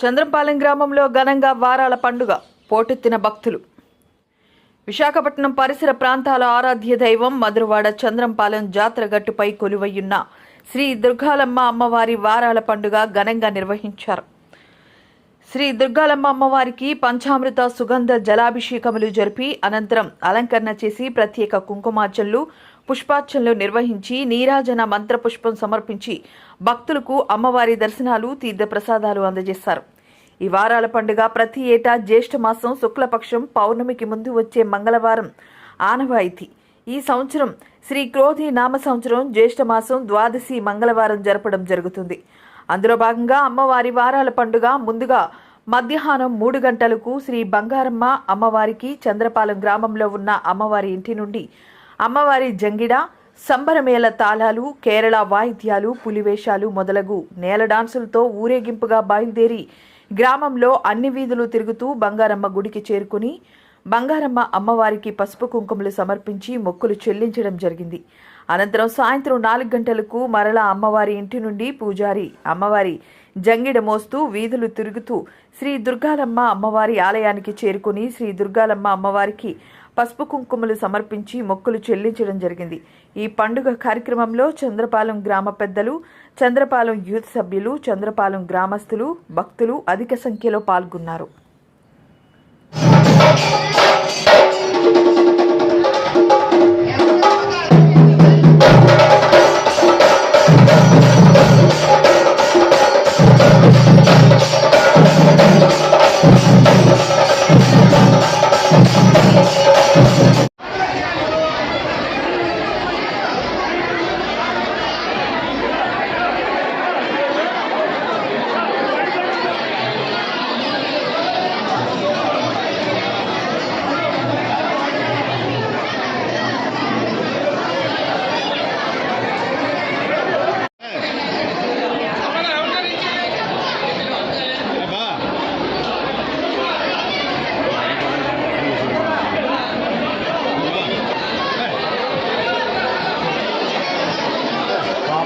చంద్రంపాలెం గ్రామంలో ఘనంగా వారాల పండుగ పోటెత్తిన భక్తులు. విశాఖపట్నం పరిసర ప్రాంతాల ఆరాధ్య దైవం మధురవాడ చంద్రంపాలెం జాతర గట్టుపై కొలువయ్యున్న శ్రీ దుర్గాలమ్మ అమ్మవారి వారాల పండుగ ఘనంగా నిర్వహించారు. శ్రీ దుర్గాలమ్మ అమ్మవారికి పంచామృత సుగంధ జలాభిషేకములు జరిపి అనంతరం అలంకరణ చేసి ప్రత్యేక కుంకుమార్చనలు పుష్పార్చనలు నిర్వహించి నీరాజన మంత్రపుష్పం సమర్పించి భక్తులకు అమ్మవారి దర్శనాలు తీర్థప్రసాదాలు అందజేశారు. ఈ వారాల పండుగ ప్రతి ఏటా జ్యేష్ఠ మాసం శుక్లపక్షం పౌర్ణమికి ముందు వచ్చే మంగళవారం ఆనవాయితీ. ఈ సంవత్సరం శ్రీ క్రోధి నామ సంవత్సరం జ్యేష్ఠ మాసం ద్వాదశి మంగళవారం జరపడం జరుగుతుంది. అందులో భాగంగా అమ్మవారి వారాల పండుగ ముందుగా మధ్యాహ్నం మూడు గంటలకు శ్రీ బంగారమ్మ అమ్మవారికి చంద్రపాలెం గ్రామంలో ఉన్న అమ్మవారి ఇంటి నుండి అమ్మవారి జంగిడ సంబరమేళ తాళాలు కేరళ వాయిద్యాలు పులివేషాలు మొదలగు నేల డాన్సులతో ఊరేగింపుగా బయలుదేరి గ్రామంలో అన్ని వీధులు తిరుగుతూ బంగారమ్మ గుడికి చేరుకుని బంగారమ్మ అమ్మవారికి పసుపు కుంకుమలు సమర్పించి మొక్కులు చెల్లించడం జరిగింది. అనంతరం సాయంత్రం నాలుగు గంటలకు మరలా అమ్మవారి ఇంటి నుండి పూజారి అమ్మవారి జంగిడ మోస్తూ వీధులు తిరుగుతూ శ్రీ దుర్గాలమ్మ అమ్మవారి ఆలయానికి చేరుకుని శ్రీ దుర్గాలమ్మ అమ్మవారికి పసుపు కుంకుమలు సమర్పించి మొక్కులు చెల్లించడం జరిగింది. ఈ పండుగ కార్యక్రమంలో చంద్రపాలెం గ్రామ పెద్దలు చంద్రపాలెం యూత్ సభ్యులు చంద్రపాలెం గ్రామస్తులు భక్తులు అధిక సంఖ్యలో పాల్గొన్నారు.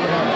phenomenon.